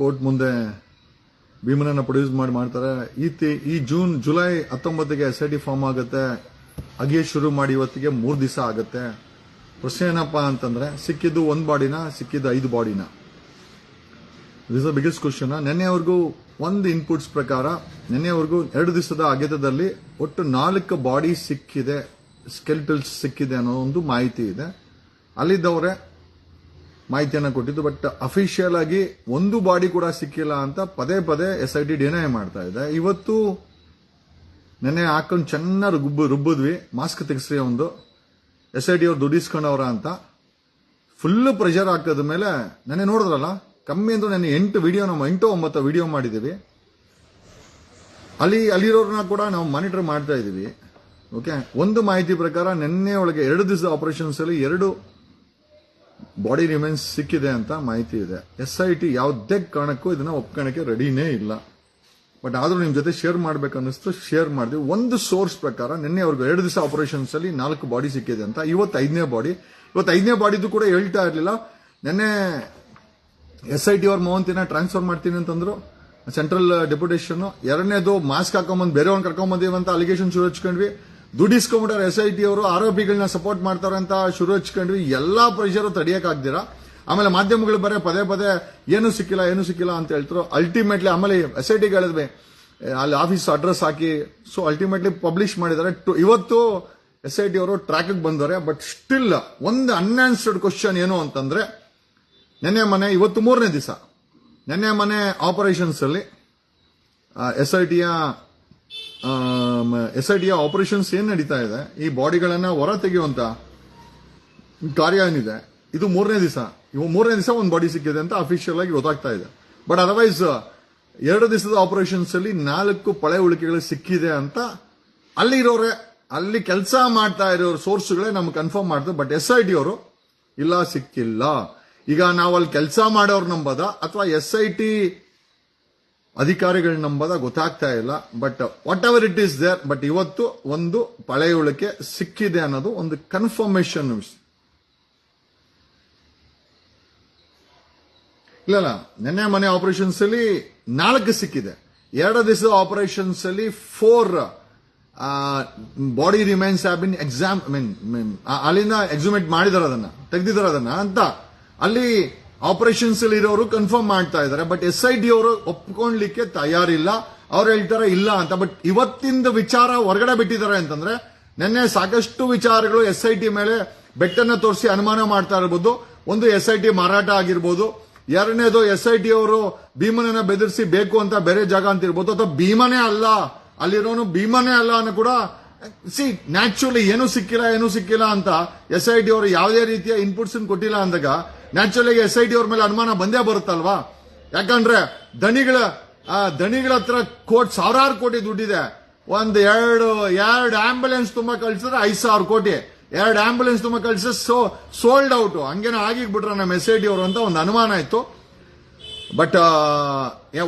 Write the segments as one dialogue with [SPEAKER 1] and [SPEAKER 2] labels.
[SPEAKER 1] Court ಮುಂದೆ ಭೀಮನನ್ನ produce ಮಾಡಿ ಮಾಡ್ತಾರೆ. ಈ ಈ ಜೂನ್, ಜುಲೈ ಹತ್ತೊಂಬತ್ತಿಗೆ ಎಸ್ ಐ ಟಿ ಫಾರ್ಮ್ ಆಗುತ್ತೆ. ಅಗೆ ಶುರು ಮಾಡಿ ಇವತ್ತಿಗೆ ಮೂರು ದಿವಸ ಆಗುತ್ತೆ. ಪ್ರಶ್ನೆ ಏನಪ್ಪ ಅಂತಂದ್ರೆ, ಸಿಕ್ಕಿದ್ದು ಒಂದು ಬಾಡಿನ, ಸಿಕ್ಕಿದ್ದು ಐದು ಬಾಡಿನ? ದಿಸ್ ಅ ಬಿಗ್ಗೆಸ್ಟ್ ಕ್ವಶನ್ ನಿನ್ನೆವರೆಗೂ ಒಂದು ಇನ್ಪುಟ್ಸ್ ಪ್ರಕಾರ, ನಿನ್ನೆವರೆಗೂ ಎರಡು ದಿವಸದ ಅಗೆತದಲ್ಲಿ ಒಟ್ಟು ನಾಲ್ಕು ಬಾಡಿ ಸಿಕ್ಕಿದೆ ಸ್ಕೆಲ್ಟಲ್ಸ್ ಸಿಕ್ಕಿದೆ ಅನ್ನೋ ಒಂದು ಮಾಹಿತಿ ಇದೆ. ಅಲ್ಲಿದ್ದವರೇ ಮಾಹಿತಿಯನ್ನು ಕೊಟ್ಟಿದ್ದು ಬಟ್ ಅಫಿಷಿಯಲ್ ಆಗಿ ಒಂದು ಬಾಡಿ ಕೂಡ ಸಿಕ್ಕಿಲ್ಲ ಅಂತ ಪದೇ ಪದೇ ಎಸ್ ಐ ಟಿ ಡಿನೈ ಮಾಡ್ತಾ ಇದೆ. ಇವತ್ತು ನೆನ್ನೆ ಹಾಕೊಂಡು ಚೆನ್ನಾಗಿ ರುಬ್ಬ, ರುಬ್ಬಿದ್ವಿ. ಮಾಸ್ಕ್ ತೆಗೆಸ್ರಿ ಒಂದು. ಎಸ್ ಐ ಟಿ ಅವ್ರು ದುಡಿಸ್ಕೊಂಡವ್ರ ಅಂತ. ಫುಲ್ ಪ್ರೆಷರ್ ಹಾಕದ ಮೇಲೆ ನೆನ್ನೆ ನೋಡಿದ್ರಲ್ಲ, ಕಮ್ಮಿ ಅಂದ್ರೆ ನೆನೆ ಎಂಟು ವಿಡಿಯೋ ನಾವು, ಎಂಟು ಒಂಬತ್ತು ವಿಡಿಯೋ ಮಾಡಿದ್ದೀವಿ. ಅಲ್ಲಿ ಅಲ್ಲಿರೋರನ್ನ ಕೂಡ ನಾವು ಮಾನಿಟರ್ ಮಾಡ್ತಾ ಇದ್ದೀವಿ ಓಕೆ ಒಂದು ಮಾಹಿತಿ ಪ್ರಕಾರ ನಿನ್ನೆ ಒಳಗೆ ಎರಡು ದಿವಸದ ಆಪರೇಷನ್ಸ್ ಅಲ್ಲಿ ಎರಡು ಬಾಡಿ ರಿಮೈನ್ಸ್ ಸಿಕ್ಕಿದೆ ಅಂತ ಮಾಹಿತಿ ಇದೆ. ಎಸ್ ಐ ಟಿ ಯಾವುದೇ ಕಾರಣಕ್ಕೂ ಇದನ್ನ ಒಪ್ಕೊಳಕ್ಕೆ ರೆಡಿನೇ ಇಲ್ಲ. ಬಟ್ ಆದರೂ ನಿಮ್ಮ ಜೊತೆ ಶೇರ್ ಮಾಡ್ಬೇಕು ಅನ್ನಿಸ್ತು ಶೇರ್ ಮಾಡಿದ್ವಿ ಒಂದು ಸೋರ್ಸ್ ಪ್ರಕಾರ ನಿನ್ನೆವರೆಗೂ ಎರಡು ದಿವಸ ಆಪರೇಷನ್ಸ್ ಅಲ್ಲಿ ನಾಲ್ಕು ಬಾಡಿ ಸಿಕ್ಕಿದೆ ಅಂತ. ಇವತ್ತು ಐದನೇ ಬಾಡಿ ಇವತ್ತು ಐದನೇ ಬಾಡಿದು ಕೂಡ ಹೇಳ್ತಾ ಇರಲಿಲ್ಲ. ನಿನ್ನೆ ಎಸ್ ಐ ಟಿ ಅವ್ರ ಮೋಹಂತಿನ ಟ್ರಾನ್ಸ್ಫರ್ ಮಾಡ್ತೀನಿ ಅಂತಂದ್ರು. ಸೆಂಟ್ರಲ್ ಡೆಪ್ಯುಟೇಷನ್ ಎರಡನೇದು ಮಾಸ್ಕ್ ಹಾಕೊಂಬಂದು ಬೇರೆಯವ್ರನ್ನ ಕರ್ಕೊಂಬಂದೀವಿ ಅಂತ ಅಲಿಗೇಷನ್ ಶುರು ಹಚ್ಕೊಂಡ್ವಿ. ದುಡಿಸ್ಕೊಂಡ್ಬಿಟ್ಟಾರೆ ಎಸ್ ಐ ಟಿ ಅವರು ಆರೋಪಿಗಳನ್ನ ಸಪೋರ್ಟ್ ಮಾಡ್ತಾರೆ ಅಂತ ಶುರು ಹಚ್ಕೊಂಡ್ವಿ ಎಲ್ಲಾ ಪ್ರೆಷರ್ ತಡಿಯಕ್ಕಾಗ್ದಿರಾ ಆಮೇಲೆ ಮಾಧ್ಯಮಗಳು ಬರೀ ಪದೇ ಪದೇ, ಏನು ಸಿಕ್ಕಿಲ್ಲ ಏನು ಸಿಕ್ಕಿಲ್ಲ ಅಂತ ಹೇಳ್ತಾರೆ ಅಲ್ಟಿಮೇಟ್ಲಿ ಆಮೇಲೆ ಎಸ್ ಐ ಟಿಗೆ ಹೇಳಿದ್ವಿ ಅಲ್ಲಿ ಆಫೀಸ್ ಅಡ್ರೆಸ್ ಹಾಕಿ ಸೊ ಅಲ್ಟಿಮೇಟ್ಲಿ ಪಬ್ಲಿಷ್ ಮಾಡಿದ್ದಾರೆ. ಇವತ್ತು ಎಸ್ ಐ ಟಿ ಅವರು ಟ್ರ್ಯಾಕ್ ಬಂದವ್ರೆ ಬಟ್ ಸ್ಟಿಲ್ ಒಂದು ಅನ್ಆನ್ಸರ್ಡ್ ಕ್ವಶನ್ ಏನು ಅಂತಂದ್ರೆ, ನೆನ್ನೆ ಮನೆ, ಇವತ್ತು ಮೂರನೇ ದಿವಸ, ನೆನ್ನೆ ಮನೆ ಆಪರೇಷನ್ಸ್ ಅಲ್ಲಿ ಎಸ್ ಐ ಟಿಯ ಎಸ್ ಐ ಆಪರೇಷನ್ಸ್ ಏನ್ ನಡೀತಾ ಇದೆ? ಈ ಬಾಡಿಗಳನ್ನ ಹೊರ ತೆಗೆಯುವಂತ ಕಾರ್ಯ ಏನಿದೆ ಇದು ಮೂರನೇ ದಿವಸ. ಇವು ಮೂರನೇ ದಿವಸ ಒಂದು ಬಾಡಿ ಸಿಕ್ಕಿದೆ ಅಂತ ಅಫಿಷಿಯಲ್ ಆಗಿ ಗೊತ್ತಾಗ್ತಾ ಇದೆ. ಬಟ್ ಅದರ್ವೈಸ್ ಎರಡು ದಿವಸದ ಆಪರೇಷನ್ಸ್ ಅಲ್ಲಿ ನಾಲ್ಕು ಪಳೆ ಉಳಿಕೆಗಳು ಸಿಕ್ಕಿದೆ ಅಂತ ಅಲ್ಲಿರೋರೆ ಅಲ್ಲಿ ಕೆಲಸ ಮಾಡ್ತಾ ಇರೋ ಸೋರ್ಸ್ಗಳೇ ನಮ್ಗೆ ಕನ್ಫರ್ಮ್ ಮಾಡ್ತಾರೆ. ಬಟ್ ಎಸ್ ಐ ಟಿ ಅವರು, ಇಲ್ಲ, ಸಿಕ್ಕಿಲ್ಲ. ಈಗ ನಾವು ಅಲ್ಲಿ ಕೆಲಸ ಮಾಡೋರು ನಂಬದ? ಅಥವಾ ಎಸ್ ಐ ಟಿ ಅಧಿಕಾರಿಗಳ ನಂಬದ ಗೊತ್ತಾಗ್ತಾ ಇಲ್ಲ but whatever it is there but ಇವತ್ತು ಒಂದು ಪಳೆಯುಳಿಕೆ ಸಿಕ್ಕಿದೆ ಅನ್ನೋದು ಒಂದು ಕನ್ಫರ್ಮೇಶನ್ ಇಲ್ಲ ನಿನ್ನೆ ಮನೆ ಆಪರೇಷನ್ಸ್ ಅಲ್ಲಿ ನಾಲ್ಕು ಸಿಕ್ಕಿದೆ. ಎರಡು ದಿವಸದ ಆಪರೇಷನ್ಸ್ ಅಲ್ಲಿ four body remains have been exam mean ಅಲ್ಲಿಂದ ಎಕ್ಸುಮೇಟ್ ಮಾಡಿದಾರೆ ಅದನ್ನ ತೆಗೆದಿದ್ದಾರೆ ಅದನ್ನ ಅಂತ. ಅಲ್ಲಿ ಆಪರೇಷನ್ಸ್ ಅಲ್ಲಿ ಇರೋರು ಕನ್ಫರ್ಮ್ ಮಾಡ್ತಾ ಇದ್ದಾರೆ ಬಟ್ ಎಸ್ ಐ ಡಿ ಅವರು ಒಪ್ಕೊಳ್ಳಿಕ್ಕೆ ತಯಾರಿಲ್ಲ. ಅವ್ರು ಹೇಳ್ತಾರೆ ಇಲ್ಲ ಅಂತ ಬಟ್ ಇವತ್ತಿಂದ ವಿಚಾರ ಹೊರಗಡೆ ಬಿಟ್ಟಿದ್ದಾರೆ ಅಂತಂದ್ರೆ, ನಿನ್ನೆ ಸಾಕಷ್ಟು ವಿಚಾರಗಳು ಎಸ್ ಐ ಟಿ ಮೇಲೆ ಬೆಟ್ಟನ್ನ ತೋರಿಸಿ ಅನುಮಾನ ಮಾಡ್ತಾ ಇರಬಹುದು ಒಂದು ಎಸ್ ಐ ಟಿ ಮಾರಾಟ ಆಗಿರ್ಬೋದು. ಎರಡನೇದು ಎಸ್ ಐ ಟಿ ಅವರು ಭೀಮನನ್ನ ಬೆದರಿಸಿ ಬೇಕು ಅಂತ ಬೇರೆ ಜಾಗ ಅಂತ ಇರ್ಬೋದು. ಅಥವಾ ಭೀಮನೇ ಅಲ್ಲ, ಅಲ್ಲಿರೋನು ಭೀಮನೇ ಅಲ್ಲ ಅನ್ನೋ ಕೂಡ ಸಿ ನ್ಯಾಚುರಲಿ ಏನು ಸಿಕ್ಕಿಲ್ಲ ಏನು ಸಿಕ್ಕಿಲ್ಲ ಅಂತ ಎಸ್ ಐ ಟಿ ಅವರು ಯಾವುದೇ ರೀತಿಯ ಇನ್ಪುಟ್ಸ್ ಕೊಟ್ಟಿಲ್ಲ ಅಂದಾಗ ನ್ಯಾಚುರಲಿ ಎಸ್ ಐ ಟಿ ಅವ್ರ ಮೇಲೆ ಅನುಮಾನ ಬಂದೇ ಬರುತ್ತಲ್ವಾ? ಯಾಕಂದ್ರೆ ದಣಿಗಳ ದಣಿಗಳ ಹತ್ರ ಕೋಟಿ, ಸಾವಿರಾರು ಕೋಟಿ ದುಡ್ಡಿದೆ. ಒಂದ್ ಎರಡು ಎರಡು ಆಂಬುಲೆನ್ಸ್ ತುಂಬಾ ಕಳ್ಸಿದ್ರೆ ಐದ್ ಸಾವಿರ ಕೋಟಿ. ಎರಡು ಆಂಬುಲೆನ್ಸ್ ತುಂಬಾ ಕಳ್ಸಿದ್ರೆ ಸೋ ಸೋಲ್ಡ್ ಔಟ್ ಹಂಗೇನೋ ಆಗಿಬಿಟ್ರೆ ನಮ್ಮ ಎಸ್ ಐ ಟಿ ಅವರು ಅಂತ ಒಂದು ಅನುಮಾನ ಇತ್ತು. But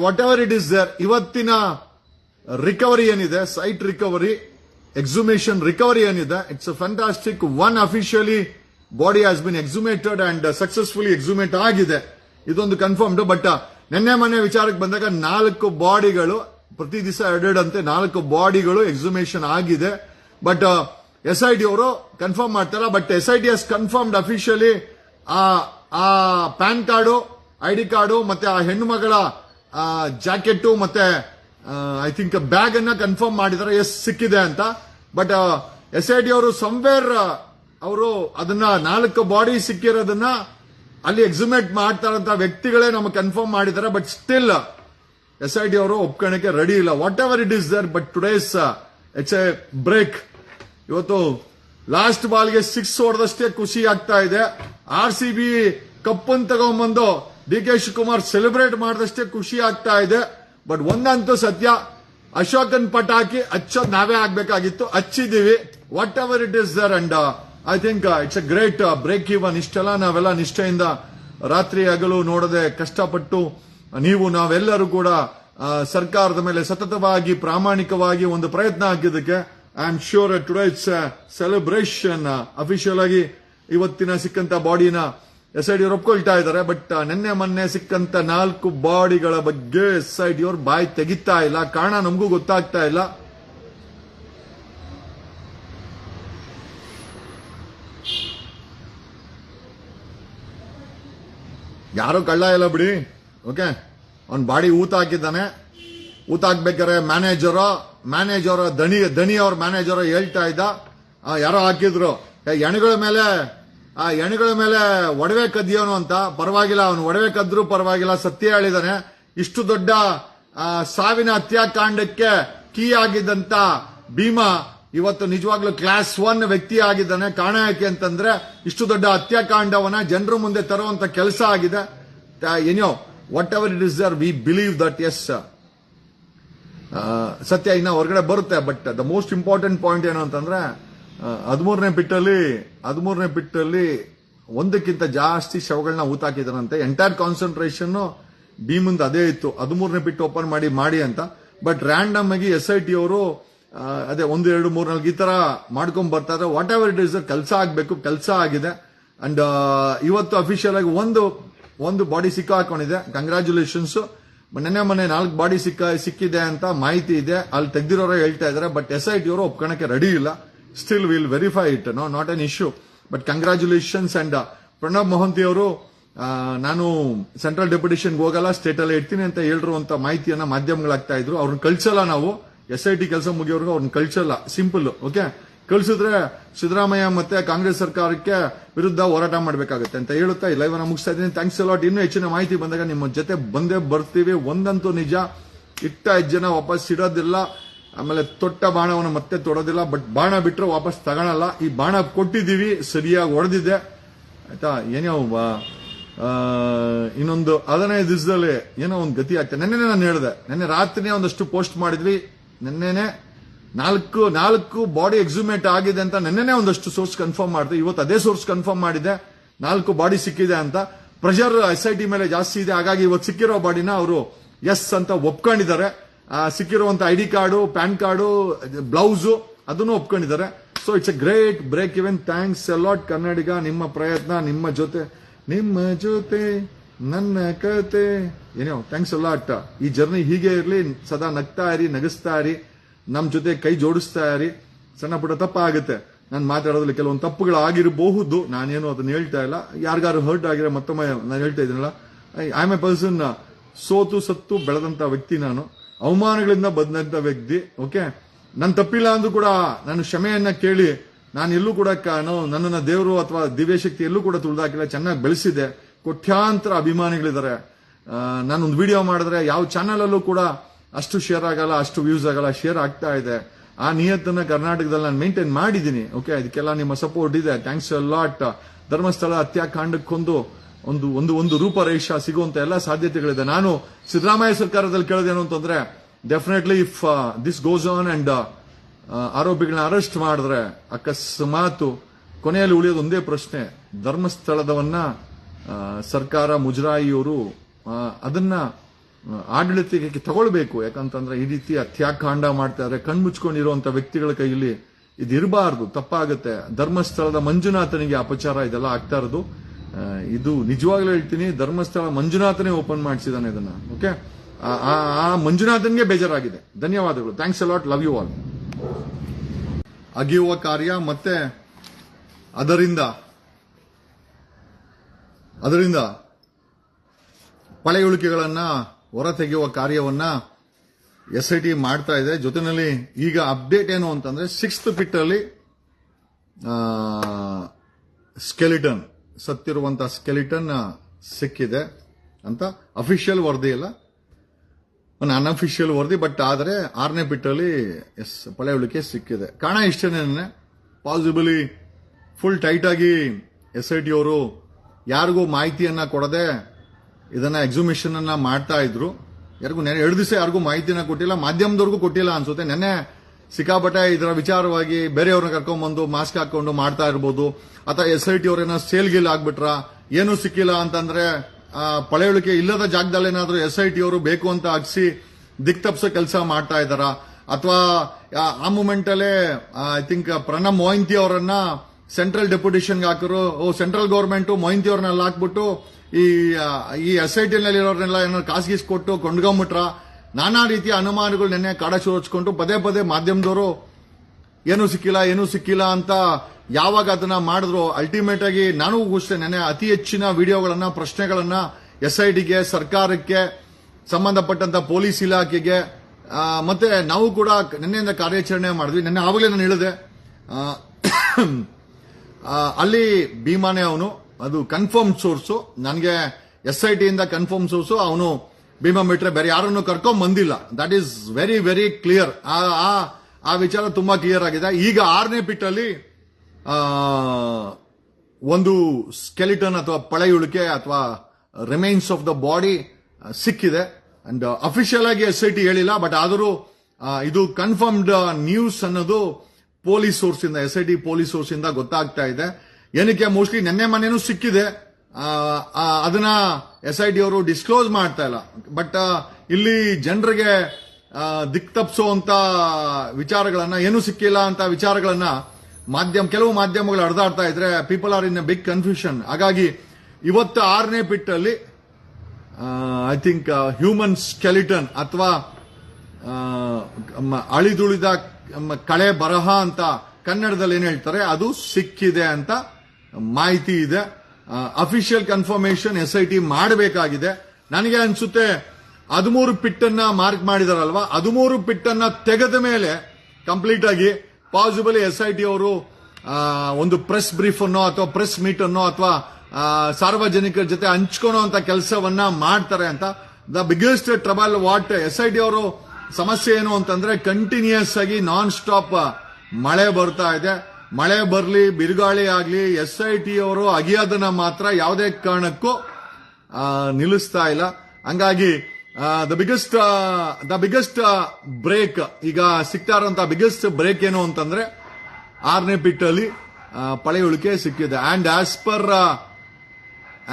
[SPEAKER 1] whatever it is there ಇವತ್ತಿನ ರಿಕವರಿ ಏನಿದೆ ಸೈಟ್ ರಿಕವರಿ ಎಕ್ಸುಮೇಷನ್ ರಿಕವರಿ ಏನಿದೆ it's fantastic one officially body has been exhumated and successfully exhumate ಆಗಿದೆ. ಇದೊಂದು ಕನ್ಫರ್ಮ್ಡ್ ಬಟ್ ನಿನ್ನೆ ಮೊನ್ನೆ ವಿಚಾರಕ್ಕೆ ಬಂದಾಗ ನಾಲ್ಕು ಬಾಡಿಗಳು, ಪ್ರತಿ ದಿವಸ ಎರಡೆರಡಂತೆ ನಾಲ್ಕು ಬಾಡಿಗಳು ಎಕ್ಸುಮೇಷನ್ ಆಗಿದೆ. ಬಟ್ ಎಸ್ ಐ ಡಿ ಅವರು ಕನ್ಫರ್ಮ್ ಮಾಡ್ತಾರ? But S I T S confirmed officially ಆ PAN card I D card ಮತ್ತೆ ಆ ಹೆಣ್ಣು ಮಗಳ ಜಾಕೆಟ್ ಮತ್ತೆ ಐ ಥಿಂಕ್ ಬ್ಯಾಗ್ ಅನ್ನ ಕನ್ಫರ್ಮ್ ಮಾಡಿದ್ದಾರೆ ಎಸ್ ಸಿಕ್ಕಿದೆ ಅಂತ. ಬಟ್ ಎಸ್ ಐ ಡಿ ಅವರು ಸಂವೇರ್ ಅವರು ಅದನ್ನ ನಾಲ್ಕು ಬಾಡಿ ಸಿಕ್ಕಿರೋದನ್ನ ಅಲ್ಲಿ ಎಕ್ಸುಮೇಟ್ ಮಾಡ್ತಾರಂತ ವ್ಯಕ್ತಿಗಳೇ ನಮಗೆ ಕನ್ಫರ್ಮ್ ಮಾಡಿದ್ದಾರೆ but still S I D ಅವರು ಒಪ್ಕೊಳಕ್ಕೆ ರೆಡಿ ಇಲ್ಲ. Whatever it is there but today's it's a break ಇವತ್ತು ಲಾಸ್ಟ್ ಬಾಲ್ಗೆ ಸಿಕ್ಸ್ ಹೊಡೆದಷ್ಟೇ ಖುಷಿ ಆಗ್ತಾ ಇದೆ. ಆರ್ ಸಿ ಬಿ ಕಪ್ಪನ್ ತಗೊಂಡ್ಬಂದು ಡಿ ಕೆ ಶಿವಕುಮಾರ್ ಸೆಲೆಬ್ರೇಟ್ ಮಾಡಿದಷ್ಟೇ ಖುಷಿ ಆಗ್ತಾ ಇದೆ. ಬಟ್ ಒಂದಂತೂ ಸತ್ಯ, ಅಶೋಕನ್ ಪಟಾಕಿ ಹಚ್ಚೋದ್ ನಾವೇ ಆಗ್ಬೇಕಾಗಿತ್ತು. ಹಚ್ಚಿದೀವಿ. Whatever it is there and I think it's a great break even ಇಷ್ಟೆಲ್ಲ ನಾವೆಲ್ಲ ನಿಷ್ಠೆಯಿಂದ ರಾತ್ರಿ ಹಗಲು ನೋಡದೆ ಕಷ್ಟಪಟ್ಟು ನೀವು ನಾವೆಲ್ಲರೂ ಕೂಡ ಸರ್ಕಾರದ ಮೇಲೆ ಸತತವಾಗಿ, ಪ್ರಾಮಾಣಿಕವಾಗಿ ಒಂದು ಪ್ರಯತ್ನ ಆಗಿದ್ದಕ್ಕೆ I am sure today it's celebration official ಆಗಿ ಇವತ್ತಿನ ಸಿಕ್ಕಂತ ಬಾಡಿನ ಎಸ್ ಐ ಡಿ ಒಪ್ಕೊಳ್ತಾ ಇದ್ದಾರೆ. ಬಟ್ ನಿನ್ನೆ ಮೊನ್ನೆ ಸಿಕ್ಕಂತ ನಾಲ್ಕು ಬಾಡಿಗಳ ಬಗ್ಗೆ ಎಸ್ ಐ ಡಿ ಅವ್ರು ಬಾಯಿ ತೆಗಿತಾ ಇಲ್ಲ. ಕಾರಣ ನಮಗೂ ಗೊತ್ತಾಗ್ತಾ ಇಲ್ಲ. ಯಾರು ಕಳ್ಳ ಇಲ್ಲ ಬಿಡಿ. ಓಕೆ ಅವ್ನು ಬಾಡಿ ಊತ ಹಾಕಿದ್ದಾನೆ. ಊತ ಹಾಕ್ಬೇಕಾರೆ ಮ್ಯಾನೇಜರ್ ಮ್ಯಾನೇಜರ್ ದಣಿ ದಣಿ ಅವ್ರ ಮ್ಯಾನೇಜರ್ ಹೇಳ್ತಾ ಇದ್ದ. ಯಾರೋ ಹಾಕಿದ್ರು. ಎಣೆಗಳ ಮೇಲೆ, ಆ, ಎಣೆಗಳ ಮೇಲೆ ಒಡವೆ ಕದ್ಯೋನು ಅಂತ. ಪರವಾಗಿಲ್ಲ, ಅವನು ಒಡವೆ ಕದ್ರು ಪರವಾಗಿಲ್ಲ. ಸತ್ಯ ಹೇಳಿದಾನೆ. ಇಷ್ಟು ದೊಡ್ಡ ಸಾವಿನ ಹತ್ಯಾಕಾಂಡಕ್ಕೆ ಕೀ ಆಗಿದ್ದಂತ ಭೀಮಾ ಇವತ್ತು ನಿಜವಾಗ್ಲೂ ಕ್ಲಾಸ್ ಒನ್ ವ್ಯಕ್ತಿ ಆಗಿದ್ದಾನೆ. ಕಾರಣ ಯಾಕೆ ಅಂತಂದ್ರೆ ಇಷ್ಟು ದೊಡ್ಡ ಹತ್ಯಾಕಾಂಡವನ್ನ ಜನರ ಮುಂದೆ ತರುವಂತ ಕೆಲಸ ಆಗಿದೆ. ಏನೋ whatever it is there we believe that S ಸತ್ಯ ಇನ್ನ ಹೊರಗಡೆ ಬರುತ್ತೆ but the most important point ಏನು ಅಂತಂದ್ರೆ ಹದಿಮೂರನೇ ಬಿಟ್ಟಲ್ಲಿ ಹದಿಮೂರನೇ ಬಿಟ್ಟಲ್ಲಿ ಒಂದಕ್ಕಿಂತ ಜಾಸ್ತಿ ಶವಗಳನ್ನ ಊತಾಕಿದಾರಂತೆ ಎಂಟೈರ್ ಕಾನ್ಸಂಟ್ರೇಷನ್ ಮುಂದೆ ಅದೇ ಇತ್ತು. ಹದಿಮೂರನೇ ಬಿಟ್ಟು ಓಪನ್ ಮಾಡಿ ಮಾಡಿ ಅಂತ. ಬಟ್ ರ್ಯಾಂಡಮ್ ಆಗಿ ಎಸ್ ಐ ಟಿ ಅವರು ಅದೇ ಒಂದು, ಎರಡು, ಮೂರು, ನಾಲ್ಕು ಈ ತರ ಮಾಡ್ಕೊಂಡ್ ಬರ್ತಾ ಇದ್ರೆ ವಾಟ್ ಎವರ್ ಇಟ್ ಇಸ್ ಕೆಲಸ ಆಗ್ಬೇಕು, ಕೆಲಸ ಆಗಿದೆ. ಅಂಡ್ ಇವತ್ತು ಅಫಿಷಿಯಲ್ ಆಗಿ ಒಂದು ಒಂದು ಬಾಡಿ ಸಿಕ್ಕ ಹಾಕೊಂಡಿದೆ ಕಂಗ್ರಾಚುಲೇಷನ್ಸ್ ನೆನ್ನೆ ಮೊನ್ನೆ ನಾಲ್ಕು ಬಾಡಿ ಸಿಕ್ಕ, ಸಿಕ್ಕಿದೆ ಅಂತ ಮಾಹಿತಿ ಇದೆ. ಅಲ್ಲಿ ತೆಗ್ದಿರೋರೇ ಹೇಳ್ತಾ ಇದಾರೆ. ಬಟ್ ಎಸ್ ಐ ಟಿ ಅವರು ಒಪ್ಕೊಳಕ್ಕೆ ರೆಡಿ ಇಲ್ಲ. Still will verify it no not an issue but congratulations and Pranab Mohanty ಅವರು ನಾನು ಸೆಂಟ್ರಲ್ ಡೆಪ್ಯುಟೇಷನ್ಗೆ ಹೋಗಲ್ಲ ಸ್ಟೇಟ್ ಅಲ್ಲಿ ಇರ್ತೀನಿ ಅಂತ ಹೇಳಿರುವಂತ ಮಾಹಿತಿಯನ್ನ ಮಾಧ್ಯಮಗಳಾಗ್ತಾ ಇದ್ರು. ಅವ್ರನ್ನ ಕಳ್ಸಲ್ಲ ನಾವು. ಎಸ್ ಐ ಟಿ ಕೆಲಸ ಮುಗಿಯೋರ್ಗು ಅವ್ರನ್ನ ಕಳ್ಸಲ್ಲ ಸಿಂಪಲ್ ಓಕೆ ಕಳ್ಸಿದ್ರೆ ಸಿದ್ದರಾಮಯ್ಯ ಮತ್ತೆ ಕಾಂಗ್ರೆಸ್ ಸರ್ಕಾರಕ್ಕೆ ವಿರುದ್ಧ ಹೋರಾಟ ಮಾಡಬೇಕಾಗುತ್ತೆ ಅಂತ ಹೇಳುತ್ತಾ ಈ ಲೈವ್ ಮುಗಿಸ್ತಾ ಇದ್ದೀನಿ. ಥ್ಯಾಂಕ್ಸ್ ಅಲಾಟ್ ಇನ್ನೂ ಹೆಚ್ಚಿನ ಮಾಹಿತಿ ಬಂದಾಗ ನಿಮ್ಮ ಜೊತೆ ಬಂದೇ ಬರ್ತೀವಿ. ಒಂದಂತೂ ನಿಜ, ಇಟ್ಟ ಹೆಜ್ಜೆನ ವಾಪಸ್ ಇಡೋದಿಲ್ಲ. ಆಮೇಲೆ ತೊಟ್ಟ ಬಾಣವನ್ನು ಮತ್ತೆ ತೊಡೋದಿಲ್ಲ. ಬಟ್ ಬಾಣ ಬಿಟ್ಟರೆ ವಾಪಸ್ ತಗೊಳಲ್ಲ. ಈ ಬಾಣ ಕೊಟ್ಟಿದ್ದೀವಿ, ಸರಿಯಾಗಿ ಹೊಡೆದಿದೆ. ಆಯ್ತಾ? ಏನೋ ಇನ್ನೊಂದು ಹದಿನೈದು ದಿವಸದಲ್ಲಿ ಏನೋ ಒಂದು ಗತಿ ಆಗ್ತದೆ ನೆನ್ನೆ ನಾನು ಹೇಳಿದೆ, ನೆನ್ನೆ ರಾತ್ರಿನೇ ಒಂದಷ್ಟು ಪೋಸ್ಟ್ ಮಾಡಿದ್ವಿ. ನೆನ್ನೆನೆ ನಾಲ್ಕು ನಾಲ್ಕು ಬಾಡಿ ಎಕ್ಸುಮೇಟ್ ಆಗಿದೆ ಅಂತ ನಿನ್ನೆನೆ ಒಂದಷ್ಟು ಸೋರ್ಸ್ ಕನ್ಫರ್ಮ್ ಮಾಡಿದೆ. ಇವತ್ತು ಅದೇ ಸೋರ್ಸ್ ಕನ್ಫರ್ಮ್ ಮಾಡಿದೆ. ನಾಲ್ಕು ಬಾಡಿ ಸಿಕ್ಕಿದೆ ಅಂತ. ಪ್ರೆಷರ್ ಎಸ್ ಐ ಟಿ ಮೇಲೆ ಜಾಸ್ತಿ ಇದೆ. ಹಾಗಾಗಿ ಇವತ್ತು ಸಿಕ್ಕಿರೋ ಬಾಡಿನ ಅವರು ಎಸ್ ಅಂತ ಒಪ್ಕೊಂಡಿದ್ದಾರೆ. ಸಿಕ್ಕಿರುವಂತ I D card PAN card blouse ಅದನ್ನು ಒಪ್ಕೊಂಡಿದ್ದಾರೆ. So it's a great break even thanks a lot Kannadiga. ನಿಮ್ಮ ಪ್ರಯತ್ನ, ನಿಮ್ಮ ಜೊತೆ ನಿಮ್ಮ ಜೊತೆ. ನನ್ನ ಕತೆ. ಏನೋ ಥ್ಯಾಂಕ್ಸ್ ಅಲಾಟ್ ಈ ಜರ್ನಿ ಹೀಗೆ ಇರಲಿ, ಸದಾ ನಗ್ತಾ ಇರಿ, ನಗಿಸ್ತಾ ಇರಿ ನಮ್ಮ ಜೊತೆ ಕೈ ಜೋಡಿಸ್ತಾ ಇರಿ. ಸಣ್ಣ ಪುಟ್ಟ ತಪ್ಪಾಗುತ್ತೆ. ನಾನು ಮಾತಾಡೋದ್ರಲ್ಲಿ ಕೆಲವೊಂದು ತಪ್ಪುಗಳು ಆಗಿರಬಹುದು ನಾನೇನು ಅದನ್ನ ಹೇಳ್ತಾ ಇಲ್ಲ. ಯಾರಿಗಾರು ಹರ್ಟ್ ಆಗಿರೋ ಮತ್ತೊಮ್ಮೆ ನಾನು ಹೇಳ್ತಾ ಇದ್ದೀನಲ್ಲ ಐ ಆಮ್ ಎ ಪರ್ಸನ್ ಸೋತು ಸತ್ತು ಬೆಳೆದಂತ ವ್ಯಕ್ತಿ ನಾನು. ಅವಮಾನಗಳಿಂದ ಬಂದಂತ ವ್ಯಕ್ತಿ ಓಕೆ ನನ್ನ ತಪ್ಪಿಲ್ಲ ಅಂದ್ರೂ ಕೂಡ ನಾನು ಕ್ಷಮೆಯನ್ನ ಕೇಳಿ, ನಾನು ಎಲ್ಲೂ ಕೂಡ ನನ್ನನ್ನ ದೇವರು ಅಥವಾ ದಿವ್ಯಶಕ್ತಿ ಎಲ್ಲೂ ಕೂಡ ತುಳಿದಾಕಿಲ್ಲ, ಚೆನ್ನಾಗಿ ಬೆಳೆಸಿದೆ. ಕೋಟ್ಯಾಂತರ ಅಭಿಮಾನಿಗಳಿದ್ದಾರೆ. ನಾನು ನಾನೊಂದು ವಿಡಿಯೋ ಮಾಡಿದ್ರೆ ಯಾವ ಚಾನಲಲ್ಲೂ ಕೂಡ ಅಷ್ಟು ಶೇರ್ ಆಗಲ್ಲ, ಅಷ್ಟು ವ್ಯೂಸ್ ಆಗಲ್ಲ ಶೇರ್ ಆಗ್ತಾ ಇದೆ. ಆ ನಿಯತ್ತನ್ನ ಕರ್ನಾಟಕದಲ್ಲಿ ನಾನು ಮೇಂಟೈನ್ ಮಾಡಿದ್ದೀನಿ ಓಕೆ ಇದಕ್ಕೆಲ್ಲ ನಿಮ್ಮ ಸಪೋರ್ಟ್ ಇದೆ. ಥ್ಯಾಂಕ್ಸ್ ಲಾಟ್ ಧರ್ಮಸ್ಥಳ ಹತ್ಯಾಕಾಂಡಕ್ಕೊಂದು ಒಂದು ಒಂದು ಒಂದು ರೂಪರೇಷ ಸಿಗುವಂತ ಎಲ್ಲ ಸಾಧ್ಯತೆಗಳಿದೆ. ನಾನು ಸಿದ್ದರಾಮಯ್ಯ ಸರ್ಕಾರದಲ್ಲಿ ಕೇಳೋದೇನು ಅಂತಂದ್ರೆ definitely if this goes on and ಆರೋಪಿಗಳನ್ನ arrest ಮಾಡಿದ್ರೆ ಅಕಸ್ಮಾತ್ ಕೊನೆಯಲ್ಲಿ ಉಳಿಯೋದು ಒಂದೇ ಪ್ರಶ್ನೆ. ಧರ್ಮಸ್ಥಳದವನ್ನ ಸರ್ಕಾರ ಮುಜರಾಯಿಯವರು ಅದನ್ನ ಆಡಳಿತಕ್ಕೆ ತಗೊಳ್ಬೇಕು. ಯಾಕಂತಂದ್ರೆ ಈ ರೀತಿ ಹತ್ಯಾಕಾಂಡ ಮಾಡ್ತಾ ಇದ್ರೆ ಕಣ್ಮುಚ್ಕೊಂಡಿರುವಂತ ವ್ಯಕ್ತಿಗಳ ಕೈಯಲ್ಲಿ ಇದಿರಬಾರದು ತಪ್ಪಾಗುತ್ತೆ. ಧರ್ಮಸ್ಥಳದ ಮಂಜುನಾಥನಿಗೆ ಅಪಚಾರ ಇದೆಲ್ಲ ಆಗ್ತಾ ಇರೋದು. ಇದು ನಿಜವಾಗ್ಲೂ ಹೇಳ್ತೀನಿ, ಧರ್ಮಸ್ಥಳ ಮಂಜುನಾಥನೇ ಓಪನ್ ಮಾಡಿಸಿದಾನೆ ಇದನ್ನ, ಓಕೆ? ಆ ಮಂಜುನಾಥನ್ಗೆ ಬೇಜಾರಾಗಿದೆ. ಧನ್ಯವಾದಗಳು. Thanks a lot love you all ಅಗಿಯುವ ಕಾರ್ಯ, ಮತ್ತೆ ಅದರಿಂದ ಅದರಿಂದ ಪಳೆಯುಳಿಕೆಗಳನ್ನ ಹೊರತೆಗೆಯುವ ಕಾರ್ಯವನ್ನ ಎಸ್ ಐ ಟಿ ಮಾಡ್ತಾ ಇದೆ. ಜೊತೆಯಲ್ಲಿ ಈಗ ಅಪ್ಡೇಟ್ ಏನು ಅಂತಂದ್ರೆ ಸಿಕ್ಸ್ತ್ ಪಿಟ್ ಅಲ್ಲಿ ಸ್ಕೆಲಿಟನ್ ಸತ್ತಿರುವಂತಹ ಸ್ಕೆಲಿಟನ್ ಸಿಕ್ಕಿದೆ ಅಂತ ಅಫಿಷಿಯಲ್ ವರದಿ ಇಲ್ಲ ಒಂದು ಅನ್ಅಫಿಷಿಯಲ್ ವರದಿ ಬಟ್ ಆದರೆ ಆರನೇ ಪಿಟ್ಟಲ್ಲಿ ಎಸ್, ಪಳೆಯುಳಿಕೆ ಸಿಕ್ಕಿದೆ. ಕಾರಣ ಇಷ್ಟೇನೆ ಪಾಸಿಬಲಿ ಫುಲ್ ಟೈಟ್ ಆಗಿ ಎಸ್ ಐ ಟಿ ಅವರು ಯಾರಿಗೂ ಮಾಹಿತಿಯನ್ನು ಕೊಡದೆ ಇದನ್ನ ಅನ್ನ ಮಾಡ್ತಾ ಇದ್ರು. ಯಾರಿಗೂ ನೆನೆ ಎರಡು ದಿವಸ ಯಾರಿಗೂ ಮಾಹಿತಿನ ಕೊಟ್ಟಿಲ್ಲ, ಮಾಧ್ಯಮದವ್ರಿಗೂ ಕೊಟ್ಟಿಲ್ಲ ಅನ್ಸುತ್ತೆ. ನೆನ್ನೆ ಸಿಕ್ಕಾಪಟ್ಟೆ ಇದರ ವಿಚಾರವಾಗಿ ಬೇರೆಯವ್ರನ್ನ ಕರ್ಕೊಂಡ್ಬಂದು ಮಾಸ್ಕ್ ಹಾಕೊಂಡು ಮಾಡ್ತಾ ಇರ್ಬೋದು. ಅಥವಾ ಎಸ್ ಐ ಟಿ ಅವ್ರೇನೋ ಸೇಲ್ ಗೀಲ್ ಆಗ್ಬಿಟ್ರ? ಏನೂ ಸಿಕ್ಕಿಲ್ಲ ಅಂತಂದ್ರೆ ಪಳೆಯುಳಿಕೆ ಇಲ್ಲದ ಜಾಗದಲ್ಲಿ ಏನಾದರೂ ಎಸ್ ಐ ಟಿ ಅವರು ಬೇಕು ಅಂತ ಹಾಕ್ಸಿ ದಿಕ್ ತಪ್ಸೋ ಕೆಲಸ ಮಾಡ್ತಾ ಇದ್ದಾರಾ? ಅಥವಾ, ಆ ಮೂಮೆಂಟ್ ಅಲ್ಲೇ ಐ ಥಿಂಕ್ ಪ್ರಣಬ್ ಮೊಹಂತಿ ಅವರನ್ನ ಸೆಂಟ್ರಲ್ ಡೆಪ್ಯುಟೇಷನ್ಗೆ ಹಾಕಿದ್ರು ಓ ಸೆಂಟ್ರಲ್ ಗೌರ್ಮೆಂಟ್ ಮೊಹಿಂತಿ ಅವ್ರನ್ನೆಲ್ಲ ಹಾಕ್ಬಿಟ್ಟು ಈ ಈ ಎಸ್ ಐ ಟಿ ಇರೋರ್ನೆಲ್ಲ ಏನೋ ಕಾಸ್ಗೀಸ್ ಕೊಟ್ಟು ಕೊಂಡ್ಕೊಂಬಿಟ್ರ. ನಾನಾ ರೀತಿಯ ಅನುಮಾನಗಳು ನೆನ್ನೆ ಕಾಡ ಹಚ್ಕೊಂಡು ಪದೇ ಪದೇ ಮಾಧ್ಯಮದವರು, ಏನೂ ಸಿಕ್ಕಿಲ್ಲ ಏನೂ ಸಿಕ್ಕಿಲ್ಲ ಅಂತ ಯಾವಾಗ ಅದನ್ನ ಮಾಡಿದ್ರು. ಅಲ್ಟಿಮೇಟ್ ಆಗಿ ನಾನು ಅಷ್ಟೇ ನೆನೆ ಅತಿ ಹೆಚ್ಚಿನ ವಿಡಿಯೋಗಳನ್ನ, ಪ್ರಶ್ನೆಗಳನ್ನ ಎಸ್ ಐ ಟಿಗೆ ಸರ್ಕಾರಕ್ಕೆ, ಸಂಬಂಧಪಟ್ಟಂತ ಪೊಲೀಸ್ ಇಲಾಖೆಗೆ ಮತ್ತೆ ನಾವು ಕೂಡ ನಿನ್ನೆಯಿಂದ ಕಾರ್ಯಾಚರಣೆ ಮಾಡಿದ್ವಿ. ನಿನ್ನೆ ಆವಾಗಲೇ ನಾನು ಹೇಳಿದೆ. ಅಲ್ಲಿ ಭೀಮಾನೇ ಅವನು, ಅದು ಕನ್ಫರ್ಮ್ ಸೋರ್ಸು ನನಗೆ ಎಸ್ ಐ ಟಿಯಿಂದ ಕನ್ಫರ್ಮ್ ಸೋರ್ಸು ಅವನು ಭೀಮಾ ಬಿಟ್ರೆ ಬೇರೆ ಯಾರನ್ನು ಕರ್ಕೊಂಡ್ ಬಂದಿಲ್ಲ. That is very very clear ಆ ವಿಚಾರ ತುಂಬಾ ಕ್ಲಿಯರ್ ಆಗಿದೆ. ಈಗ ಆರನೇ ಪಿಟ್ಟಲ್ಲಿ ಒಂದು ಸ್ಕೆಲಿಟನ್ ಅಥವಾ ಪಳೆಯುಳಿಕೆ ಅಥವಾ ರಿಮೈನ್ಸ್ ಆಫ್ ದ ಬಾಡಿ ಸಿಕ್ಕಿದೆ. ಅಂಡ್ ಅಫಿಷಿಯಲ್ ಆಗಿ ಎಸ್ ಐ ಟಿ ಹೇಳಿಲ್ಲ ಬಟ್ ಆದರೂ ಇದು ಕನ್ಫರ್ಮ್ಡ್ ನ್ಯೂಸ್ ಅನ್ನೋದು ಪೊಲೀಸ್ ಸೋರ್ಸ್ ಇಂದ S I D police source ಇಂದ ಗೊತ್ತಾಗ್ತಾ ಇದೆ. ಏನಕ್ಕೆ ಮೋಸ್ಟ್ಲಿ ನಿನ್ನೆ ಮನೆನೂ ಸಿಕ್ಕಿದೆ. ಅದನ್ನ ಎಸ್ ಐ ಡಿ ಅವರು ಡಿಸ್ಕ್ಲೋಸ್ ಮಾಡ್ತಾ ಇಲ್ಲ. ಬಟ್ ಇಲ್ಲಿ ಜನರಿಗೆ ದಿಕ್ ತಪ್ಪಿಸುವಂತ ವಿಚಾರಗಳನ್ನ, ಏನು ಸಿಕ್ಕಿಲ್ಲ ಅಂತ ವಿಚಾರಗಳನ್ನ ಮಾಧ್ಯಮ, ಕೆಲವು ಮಾಧ್ಯಮಗಳು ಹರಿದಾಡ್ತಾ ಇದ್ರೆ people are in a big confusion ಹಾಗಾಗಿ ಇವತ್ತು ಆರನೇ ಪಿಟ್ಟಲ್ಲಿ ಐ ಥಿಂಕ್ ಹ್ಯೂಮನ್ ಸ್ಕೆಲಿಟನ್ ಅಥವಾ ಅಳಿದುಳಿದ ಕಳೆ ಬರಹ ಅಂತ ಕನ್ನಡದಲ್ಲಿ ಏನ್ ಹೇಳ್ತಾರೆ? ಅದು ಸಿಕ್ಕಿದೆ ಅಂತ ಮಾಹಿತಿ ಇದೆ. Official confirmation S I T ಮಾಡಬೇಕಾಗಿದೆ. ನನಗೆ ಅನ್ಸುತ್ತೆ, ಹದಿಮೂರು ಪಿಟ್ಟನ್ನ ಮಾರ್ಕ್ ಮಾಡಿದಾರಲ್ವಾ? ಹದಿಮೂರು ಪಿಟ್ಟನ್ನ ತೆಗೆದ ಮೇಲೆ ಕಂಪ್ಲೀಟ್ ಆಗಿ ಪಾಸಿಬಲಿ ಎಸ್ ಐ ಟಿ ಅವರು ಒಂದು ಪ್ರೆಸ್ ಬ್ರೀಫ್ ಅನ್ನೋ ಅಥವಾ ಪ್ರೆಸ್ ಮೀಟ್ ಅನ್ನು ಅಥವಾ ಸಾರ್ವಜನಿಕರ ಜೊತೆ ಹಂಚ್ಕೊಳೋ ಅಂತ ಕೆಲಸವನ್ನ ಮಾಡ್ತಾರೆ ಅಂತ. The biggest trouble what S I T ಅವರು ಸಮಸ್ಯೆ ಏನು ಅಂತಂದ್ರೆ ಕಂಟಿನ್ಯೂಸ್ ಆಗಿ ನಾನ್ ಸ್ಟಾಪ್ ಮಳೆ ಬರ್ತಾ ಇದೆ. ಮಳೆ ಬರಲಿ, ಬಿರುಗಾಳಿ ಆಗಲಿ ಎಸ್ ಐ ಟಿ ಅವರು ಅಗಿಯೋದನ್ನ ಮಾತ್ರ ಯಾವುದೇ ಕಾರಣಕ್ಕೂ ನಿಲ್ಲಿಸ್ತಾ ಇಲ್ಲ. ಹಂಗಾಗಿ the biggest the biggest break ಈಗ ಸಿಗ್ತಾ ಇರುವಂತಹ ಬಿಗ್ಗೆಸ್ಟ್ ಬ್ರೇಕ್ ಏನು ಅಂತಂದ್ರೆ ಆರನೇ ಪಿಟ್ಟಲ್ಲಿ ಪಳೆಯುಳಿಕೆ ಸಿಕ್ಕಿದೆ. And as per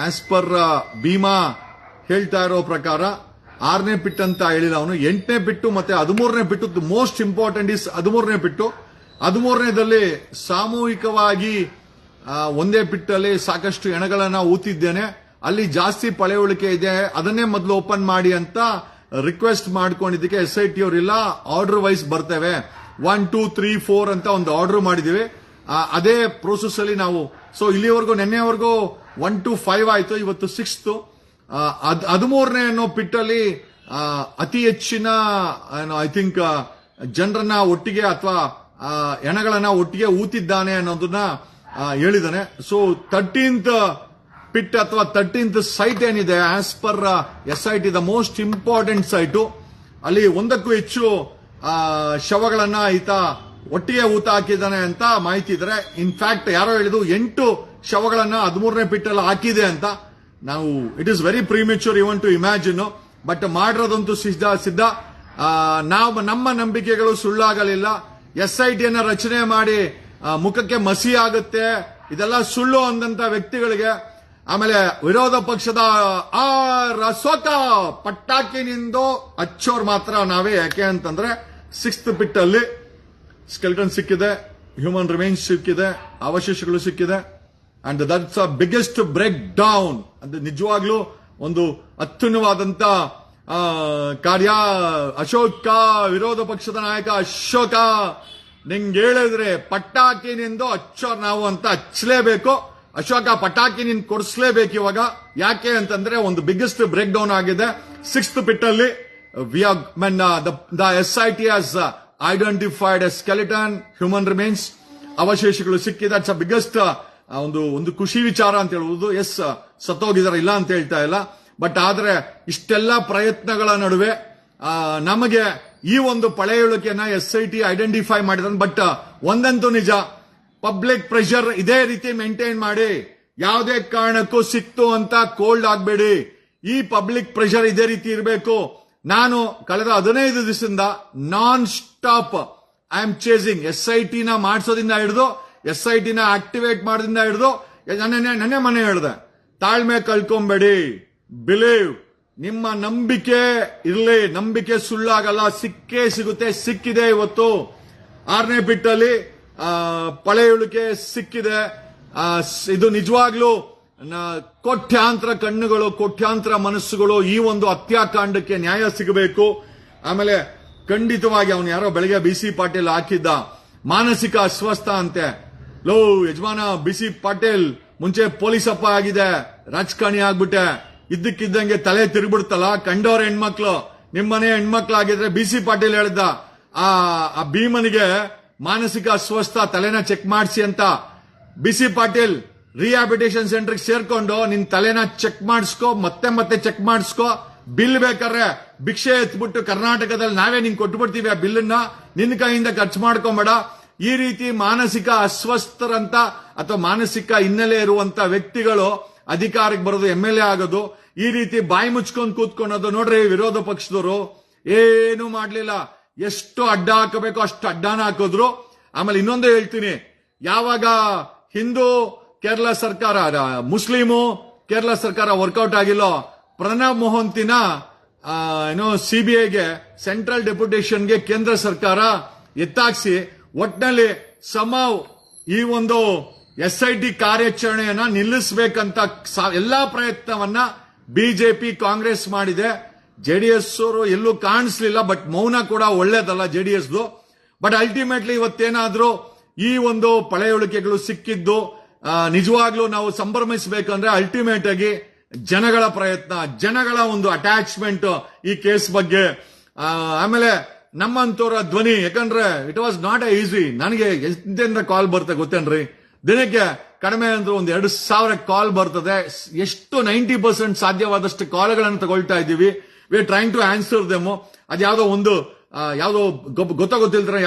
[SPEAKER 1] as per Bhima ಹೇಳ್ತಾ ಇರೋ ಪ್ರಕಾರ ಆರನೇ ಬಿಟ್ ಅಂತ ಹೇಳಿಲ್ಲ ಅವನು, ಎಂಟನೇ ಬಿಟ್ಟು ಮತ್ತೆ ಹದಿಮೂರನೇ ಬಿಟ್ಟು ಮೋಸ್ಟ್ ಇಂಪಾರ್ಟೆಂಟ್ ಇಸ್ ಹದಿಮೂರನೇ ಬಿಟ್ಟು. ಹದಿಮೂರನೇದಲ್ಲಿ ಸಾಮೂಹಿಕವಾಗಿ ಒಂದೇ ಬಿಟ್ಟಲ್ಲಿ ಸಾಕಷ್ಟು ಎಣಗಳನ್ನ ಊತಿದ್ದೇನೆ. ಅಲ್ಲಿ ಜಾಸ್ತಿ ಪಳೆಯುಳಿಕೆ ಇದೆ, ಅದನ್ನೇ ಮೊದಲು ಓಪನ್ ಮಾಡಿ ಅಂತ ರಿಕ್ವೆಸ್ಟ್ ಮಾಡ್ಕೊಂಡಿದ್ದಕ್ಕೆ ಎಸ್ ಐ ಟಿ ಅವರಿಲ್ಲ ಆರ್ಡರ್ ವೈಸ್ ಬರ್ತೇವೆ. ಒನ್ ಟೂ ತ್ರೀ ಫೋರ್ ಅಂತ ಒಂದು ಆರ್ಡರ್ ಮಾಡಿದೀವಿ ಅದೇ ಪ್ರೋಸೆಸ್ ಅಲ್ಲಿ ನಾವು ಸೊ ಇಲ್ಲಿವರೆಗೂ, ನಿನ್ನೆವರೆಗೂ ಒನ್ ಟು ಫೈವ್ ಆಯ್ತು, ಇವತ್ತು ಸಿಕ್ಸ್ತ್ ಹದಿಮೂರನೇ ಅನ್ನೋ ಪಿಟ್ಟಲ್ಲಿ ಅತಿ ಹೆಚ್ಚಿನ ಐ ಥಿಂಕ್ ಜನರನ್ನ ಒಟ್ಟಿಗೆ ಅಥವಾ ಎಣಗಳನ್ನ ಒಟ್ಟಿಗೆ ಊತಿದ್ದಾನೆ ಅನ್ನೋದನ್ನ ಹೇಳಿದಾನೆ. ಸೊ ತರ್ಟೀನ್ತ್ ಪಿಟ್ ಅಥವಾ ತರ್ಟೀನ್ತ್ ಸೈಟ್ ಏನಿದೆ as per S I T the most important site ಅಲ್ಲಿ ಒಂದಕ್ಕೂ ಹೆಚ್ಚು ಶವಗಳನ್ನ ಈತ ಒಟ್ಟಿಗೆ ಊತ ಹಾಕಿದ್ದಾನೆ ಅಂತ ಮಾಹಿತಿ ಇದ್ರೆ ಇನ್ಫ್ಯಾಕ್ಟ್ ಯಾರೋ ಹೇಳಿದ್ರು, ಎಂಟು ಶವಗಳನ್ನ ಹದಿಮೂರನೇ ಪಿಟ್ಟಲ್ಲಿ ಹಾಕಿದೆ ಅಂತ. ನಾವು it is very premature want to imagine but ಮಾಡಿರೋದಂತೂ ಸಿದ್ಧ ಸಿದ್ಧ. ನಾವು, ನಮ್ಮ ನಂಬಿಕೆಗಳು ಸುಳ್ಳಾಗಲಿಲ್ಲ. ಎಸ್ ಐ ಟಿಯನ್ನು ರಚನೆ ಮಾಡಿ ಮುಖಕ್ಕೆ ಮಸಿ ಆಗುತ್ತೆ. ಇದೆಲ್ಲ ಸುಳ್ಳು ಅಂದಂತ ವ್ಯಕ್ತಿಗಳಿಗೆ, ಆಮೇಲೆ ವಿರೋಧ ಪಕ್ಷದ ಆ ರಸೋತ ಪಟ್ಟಾಕಿನಿಂದ ಅಚ್ಚೋರ್ ಮಾತ್ರ ನಾವೇ. ಯಾಕೆ ಅಂತಂದ್ರೆ ಸಿಕ್ಸ್ತ್ ಪಿಟ್ ಅಲ್ಲಿ ಸ್ಕೆಲ್ಟನ್ ಸಿಕ್ಕಿದೆ ಹ್ಯೂಮನ್ ರಿಮೈನ್ಸ್ ಸಿಕ್ಕಿದೆ, ಅವಶೇಷಗಳು ಸಿಕ್ಕಿದೆ. And that's a biggest break down ಅಂದ್ರೆ ನಿಜವಾಗ್ಲೂ ಒಂದು ಅತ್ಯುನ್ನವಾದಂತ ಕಾರ್ಯ, ಅಶೋಕ, ವಿರೋಧ ಪಕ್ಷದ ನಾಯಕ ಅಶೋಕ, ನಿಂಗೆ ಹೇಳಿದ್ರೆ ಪಟಾಕಿನಿಂದ ಹಚ್ಚೋರ್ ನಾವು ಅಂತ ಹಚ್ಚಲೇಬೇಕು. ಅಶೋಕ ಪಟಾಕಿ ನಿನ್ ಕೊಡಿಸ್ಲೇಬೇಕು ಇವಾಗ. ಯಾಕೆ ಅಂತಂದ್ರೆ ಒಂದು ಬಿಗ್ಗೆಸ್ಟ್ ಬ್ರೇಕ್ ಡೌನ್ ಆಗಿದೆ. ಸಿಕ್ಸ್ತ್ ಪಿಟ್ ಅಲ್ಲಿ we mean the S I T as identified a skeleton human remains ಅವಶೇಷಗಳು ಸಿಕ್ಕಿದೆ. ಅಟ್ಸ್ ಬಿಗ್ಗೆಸ್ಟ್ ಒಂದು ಒಂದು ಖುಷಿ ವಿಚಾರ ಅಂತ ಹೇಳುವುದು ಎಸ್ ಸತ್ತೋಗಿದ್ದಾರೆ ಇಲ್ಲ ಅಂತ ಹೇಳ್ತಾ ಇಲ್ಲ. ಬಟ್ ಆದ್ರೆ ಇಷ್ಟೆಲ್ಲ ಪ್ರಯತ್ನಗಳ ನಡುವೆ ನಮಗೆ ಈ ಒಂದು ಪಳೆಯುಳಿಕೆಯನ್ನ ಎಸ್ ಐ ಟಿ ಐಡೆಂಟಿಫೈ ಮಾಡಿದ ಬಟ್ ಒಂದಂತೂ ನಿಜ ಪಬ್ಲಿಕ್ ಪ್ರೆಷರ್ ಇದೇ ರೀತಿ ಮೇಂಟೈನ್ ಮಾಡಿ, ಯಾವುದೇ ಕಾರಣಕ್ಕೂ ಸಿಕ್ತು ಅಂತ ಕೋಲ್ಡ್ ಆಗಬೇಡಿ. ಈ ಪಬ್ಲಿಕ್ ಪ್ರೆಷರ್ ಇದೇ ರೀತಿ ಇರಬೇಕು. ನಾನು ಕಳೆದ ಹದಿನೈದು ದಿವಸದಿಂದ nonstop I am chasing S I ಟಿನ ಮಾಡಿಸೋದಿಂದ ಹಿಡಿದು ಎಸ್ ಐ ಟಿನ ಆಕ್ಟಿವೇಟ್ ಮಾಡೋದ್ರಿಂದ ಹಿಡಿದು ನನ್ನ ಮನೆ ಹೇಳಿದೆ, ತಾಳ್ಮೆ ಕಳ್ಕೊಂಬೇಡಿ. ಬಿಲೀವ್ ನಿಮ್ಮ ನಂಬಿಕೆ ಇರಲಿ. ನಂಬಿಕೆ ಸುಳ್ಳಾಗಲ್ಲ. ಸಿಕ್ಕೇ ಸಿಗುತ್ತೆ. ಸಿಕ್ಕಿದೆ ಇವತ್ತು. ಆರನೇ ಬಿಟ್ಟಲ್ಲಿ ಪಳೆಯುಳಿಕೆ ಸಿಕ್ಕಿದೆ. ಇದು ನಿಜವಾಗ್ಲೂ ಕೋಟ್ಯಾಂತರ ಕಣ್ಣುಗಳು, ಕೋಟ್ಯಾಂತರ ಮನಸ್ಸುಗಳು ಈ ಒಂದು ಹತ್ಯಾಕಾಂಡಕ್ಕೆ ನ್ಯಾಯ ಸಿಗಬೇಕು. ಆಮೇಲೆ ಖಂಡಿತವಾಗಿ ಅವನು ಯಾರೋ ಬೆಳಗ್ಗೆ ಬಿ ಸಿ ಪಾಟೀಲ್ ಹಾಕಿದ್ದ ಮಾನಸಿಕ ಅಸ್ವಸ್ಥ ಅಂತೆ. ಲೋ, ಯಜಮಾನ ಬಿಸಿ ಪಾಟೀಲ್, ಮುಂಚೆ ಪೊಲೀಸ್ ಅಪ್ಪ ಆಗಿದೆ. ರಾಜಕಾರಣಿ ಆಗ್ಬಿಟ್ಟೆ. ಇದ್ದಕ್ಕಿದ್ದಂಗೆ ತಲೆ ತಿರುಗ್ಬಿಡ್ತಲ್ಲ, ಕಂಡವ್ರ ಹೆಣ್ಮಕ್ಳು. ನಿಮ್ಮನೆ ಹೆಣ್ಮಕ್ಳಾಗಿದ್ರೆ ಬಿ ಸಿ ಪಾಟೀಲ್ ಹೇಳ್ದ ಆ ಭೀಮನಿಗೆ ಮಾನಸಿಕ ಅಸ್ವಸ್ಥ, ತಲೆನ ಚೆಕ್ ಮಾಡಿಸಿ ಅಂತ. ಬಿ ಸಿ ಪಾಟೀಲ್ ರಿಹಾಬಿಟೇಷನ್ ಸೆಂಟರ್ಗೆ ಸೇರ್ಕೊಂಡು ನಿನ್ ತಲೆನ ಚೆಕ್ ಮಾಡಿಸ್ಕೋ, ಮತ್ತೆ ಮತ್ತೆ ಚೆಕ್ ಮಾಡಿಸ್ಕೋ. ಬಿಲ್ ಬೇಕಾದ್ರೆ ಭಿಕ್ಷೆ ಎತ್ಬಿಟ್ಟು ಕರ್ನಾಟಕದಲ್ಲಿ ನಾವೇ ನಿಂಗೆ ಕೊಟ್ಬಿಡ್ತೀವಿ ಆ ಬಿಲ್ಲನ್ನ. ನಿನ್ನ ಕೈಯಿಂದ ಖರ್ಚು ಮಾಡ್ಕೊಂಬೇಡ. ಈ ರೀತಿ ಮಾನಸಿಕ ಅಸ್ವಸ್ಥರಂತ ಅಥವಾ ಮಾನಸಿಕ ಹಿನ್ನೆಲೆ ಇರುವಂತ ವ್ಯಕ್ತಿಗಳು ಅಧಿಕಾರಕ್ಕೆ ಬರೋದು ಎಂ ಎಲ್ ಎ ಆಗೋದು, ಈ ರೀತಿ ಬಾಯಿ ಮುಚ್ಕೊಂಡು ಕೂತ್ಕೊಳ್ಳೋದು ನೋಡ್ರಿ ವಿರೋಧ ಪಕ್ಷದವರು, ಏನು ಮಾಡ್ಲಿಲ್ಲ. ಎಷ್ಟು ಅಡ್ಡ ಹಾಕಬೇಕು ಅಷ್ಟು ಅಡ್ಡಾನ ಹಾಕಿದ್ರು. ಆಮೇಲೆ ಇನ್ನೊಂದು ಹೇಳ್ತೀನಿ, ಯಾವಾಗ ಹಿಂದೂ, ಕೇರಳ ಸರ್ಕಾರ ಮುಸ್ಲಿಮು, ಕೇರಳ ಸರ್ಕಾರ ವರ್ಕೌಟ್ ಆಗಿಲ್ಲೋ, ಪ್ರಣಬ್ ಮೊಹಂತಿನ ಏನೋ ಸಿಬಿಐಗೆ ಸೆಂಟ್ರಲ್ ಡೆಪ್ಯುಟೇಷನ್ಗೆ ಕೇಂದ್ರ ಸರ್ಕಾರ ಎತ್ತಾಕ್ಸಿ ಒಟ್ನಲ್ಲಿ ಸಮಾವ್ ಈ ಒಂದು ಎಸ್ ಐ ಟಿ ಕಾರ್ಯಾಚರಣೆಯನ್ನ ನಿಲ್ಲಿಸಬೇಕಂತ ಎಲ್ಲಾ ಪ್ರಯತ್ನವನ್ನ ಬಿಜೆಪಿ ಕಾಂಗ್ರೆಸ್ ಮಾಡಿದೆ. ಜೆಡಿಎಸ್ ಅವರು ಎಲ್ಲೂ ಕಾಣಿಸ್ಲಿಲ್ಲ, ಬಟ್ ಮೌನ ಕೂಡ ಒಳ್ಳೇದಲ್ಲ ಜೆಡಿಎಸ್ದು. ಬಟ್ ಅಲ್ಟಿಮೇಟ್ಲಿ ಇವತ್ತೇನಾದ್ರೂ ಈ ಒಂದು ಪಳೆಯುಳಿಕೆಗಳು ಸಿಕ್ಕಿದ್ದು ನಿಜವಾಗ್ಲೂ ನಾವು ಸಂಭ್ರಮಿಸಬೇಕಂದ್ರೆ ಅಲ್ಟಿಮೇಟ್ ಆಗಿ ಜನಗಳ ಪ್ರಯತ್ನ, ಜನಗಳ ಒಂದು ಅಟ್ಯಾಚ್ಮೆಂಟ್ ಈ ಕೇಸ್ ಬಗ್ಗೆ. ಆಮೇಲೆ ನಮ್ಮಂತವರ ಧ್ವನಿ, ಯಾಕಂದ್ರೆ it was not a easy ನನಗೆ ಎಂತೆಂತ ಕಾಲ್ ಬರುತ್ತೆ ಗೊತ್ತೇನ್ರಿ? ದಿನಕ್ಕೆ ಕಡಿಮೆ ಅಂದ್ರೆ ಒಂದು ಎರಡು ಸಾವಿರ ಕಾಲ್ ಬರ್ತದೆ. ಎಷ್ಟು ನೈಂಟಿ ಪರ್ಸೆಂಟ್ ಸಾಧ್ಯವಾದಷ್ಟು ಕಾಲ್ಗಳನ್ನು ತಗೊಳ್ತಾ ಇದ್ದೀವಿ. We trying to answer them ಅದ್ಯಾವುದೋ ಒಂದು ಯಾವುದೋ ಯಾವ್ದೋ ಗೊತ್ತ